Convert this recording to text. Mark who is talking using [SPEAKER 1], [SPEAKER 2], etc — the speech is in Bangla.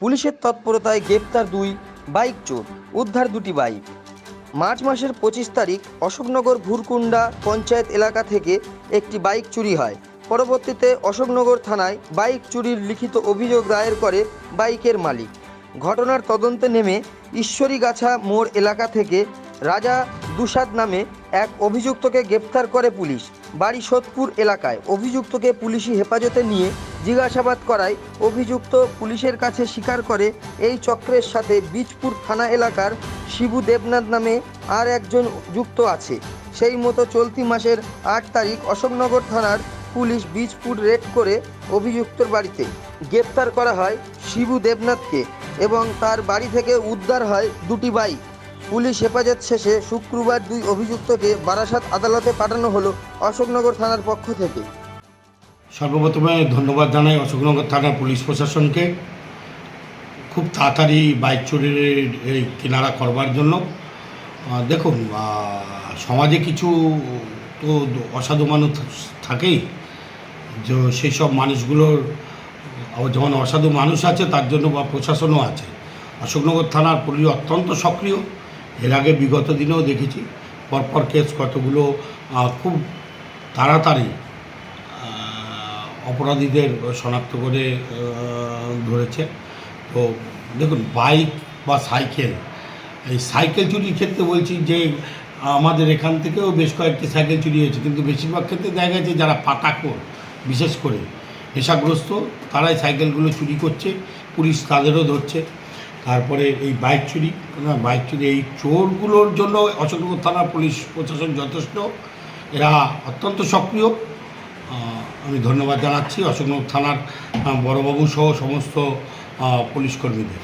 [SPEAKER 1] পুলিশের তৎপরতায় গ্রেপ্তার দুই বাইক চোর। উদ্ধার দুটি বাইক। মার্চ মাসের পঁচিশ তারিখ অশোকনগর ভুরকুন্ডা পঞ্চায়েত এলাকা থেকে একটি বাইক চুরি হয়। পরবর্তীতে অশোকনগর থানায় বাইক চুরির লিখিত অভিযোগ দায়ের করে বাইকের মালিক। ঘটনার তদন্তে নেমে ঈশ্বরীগাছা মোড় এলাকা থেকে রাজা দুসাদ নামে এক অভিযুক্তকে গ্রেপ্তার করে পুলিশ। বাড়ি সোদপুর এলাকায় অভিযুক্তকে পুলিশি হেফাজতে নিয়ে জিজ্ঞাসাবাদ করায় অভিযুক্ত পুলিশের কাছে স্বীকার করে এই চক্রের সাথে বীজপুর থানা এলাকার শিবু দেবনাথ নামে আর একজন যুক্ত আছে। সেই মতো চলতি মাসের আট তারিখ অশোকনগর থানার পুলিশ বীজপুর রেড করে অভিযুক্তর বাড়িতে গ্রেপ্তার করা হয় শিবু দেবনাথকে এবং তার বাড়ি থেকে উদ্ধার হয় দুটি বাইক। পুলিশ হেফাজত শেষে শুক্রবার দুই অভিযুক্তকে বারাসাত আদালতে পাঠানো হলো অশোকনগর থানার পক্ষ থেকে।
[SPEAKER 2] সর্বপ্রথমে ধন্যবাদ জানাই অশোকনগর থানার পুলিশ প্রশাসনকে। খুব তাড়াতাড়ি বাইক চুরির এই কিনারা করবার জন্য। দেখুন সমাজে কিছু তো অসাধু মানুষ থাকেই। যে সেই সব মানুষগুলোর যেমন অসাধু মানুষ আছে, তার জন্য বা প্রশাসনও আছে। অশোকনগর থানার পুলিশ অত্যন্ত সক্রিয়। এর আগে বিগত দিনেও দেখেছি, পরপর কেস কতগুলো খুব তাড়াতাড়ি অপরাধীদের শনাক্ত করে ধরেছে। তো দেখুন, বাইক বা সাইকেল, এই সাইকেল চুরির ক্ষেত্রে বলছি যে, আমাদের এখান থেকেও বেশ কয়েকটি সাইকেল চুরি হয়েছে, কিন্তু বেশিরভাগ ক্ষেত্রে দেখা গেছে যারা পাটাকোর বিশেষ করে, নেশাগ্রস্ত, তারাই সাইকেলগুলো চুরি করছে, পুলিশ তাদেরও ধরছে। তারপরে এই বাইক চুরি বাইক চুরি এই চোরগুলোর জন্য অশোকনগর থানার পুলিশ প্রশাসন যথেষ্ট। এরা অত্যন্ত সক্রিয়। আমি ধন্যবাদ জানাচ্ছি অশোকনগর থানার বড়বাবু সহ সমস্ত পুলিশ কর্মীদের।